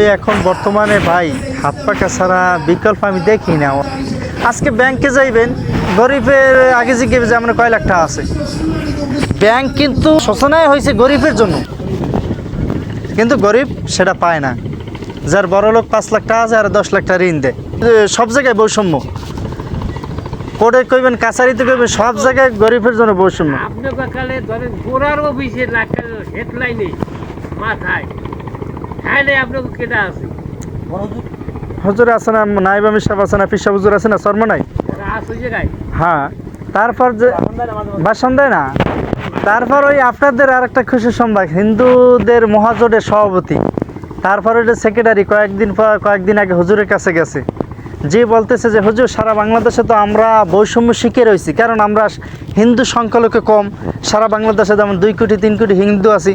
এখন বর্তমানে ভাই হাত পাকা ছাড়া বিকল্প আমি দেখি না। আজকে ব্যাংকে যাইবেন, গরিবের আগে জিজ্ঞেস যে কয় লাখ টাকা আছে। ব্যাংক কিন্তু শোষণায় হয়েছে গরিবের জন্য। কিন্তু গরিব সেটা পায় না। যার বড় লোক পাঁচ লাখ টাকা আছে আর দশ লাখ টাকা ঋণ দেয়। সব জায়গায় বৈষম্য। কোর্টে কইবেন, কাছারিতে কইবেন, সব জায়গায় গরিবের জন্য বৈষম্য। আপনার কালে ধরেন অফিসে হেডলাইনে মাথায়। আপনাকে কেটা আছে? হজুর আছে না নাইব আমি সাহেব আছে না পিসা হুজুর আছে না শর্মা নাই? হ্যাঁ তারপর যে ভাষণ দেয় না? তারপর ওই আপনাদের আর একটা খুশি সংবাদ হিন্দুদের মহাজোটের সভাপতি। তারপর ওইটা সেক্রেটারি কয়েকদিন পর কয়েকদিন আগে হুজুরের কাছে গেছে। যে বলতেছে যে হুজুর সারা বাংলাদেশে তো আমরা বৈষম্য শিখে রয়েছি। কারণ আমরা হিন্দু সংখ্যালঘু কম। সারা বাংলাদেশে যেমন দুই কোটি তিন কোটি হিন্দু আছি।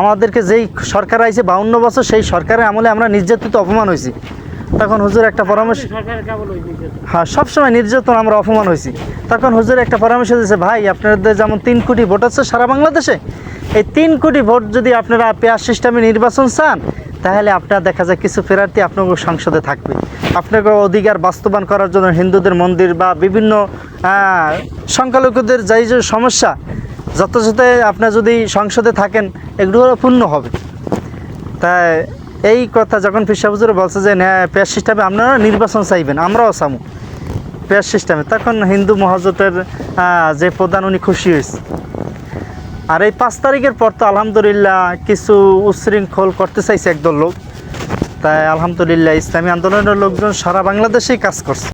আমাদেরকে যেই সরকার আইছে বাউন্ন বছর সেই সরকারের আমলে আমরা নির্যাতিত অপমান হয়েছি তখন হুজুর একটা পরামর্শ হ্যাঁ সবসময় নির্যাতন আমরা অপমান হয়েছি তখন হুজুর একটা পরামর্শ দিয়েছে ভাই আপনাদের যেমন তিন কোটি ভোট আছে সারা বাংলাদেশে এই তিন কোটি ভোট যদি আপনারা পেয়ার সিস্টেমে নির্বাচন চান তাহলে আপনার দেখা যায় কিছু প্রার্থী আপনার সংসদে থাকবে। আপনাকে অধিকার বাস্তবায়ন করার জন্য হিন্দুদের মন্দির বা বিভিন্ন সংখ্যালঘুদের যাই যে সমস্যা, যথাযথ আপনার যদি সংসদে থাকেন, এগুলো পূর্ণ হবে। তাই এই কথা যখন ফিরসা হুজুর বলছে যে হ্যাঁ পেয়ার সিস্টেমে আপনারা নির্বাচন চাইবেন, আমরাও চামু। পেয়ার সিস্টেমে, তখন হিন্দু মহাজোটের যে প্রধান উনি খুশি হয়েছে। আর এই পাঁচ তারিখের পর তো আলহামদুলিল্লাহ কিছু উচ্ছৃঙ্খল করতে চাইছে একদল লোক। তাই আলহামদুলিল্লাহ ইসলামী আন্দোলনের লোকজন সারা বাংলাদেশেই কাজ করছে।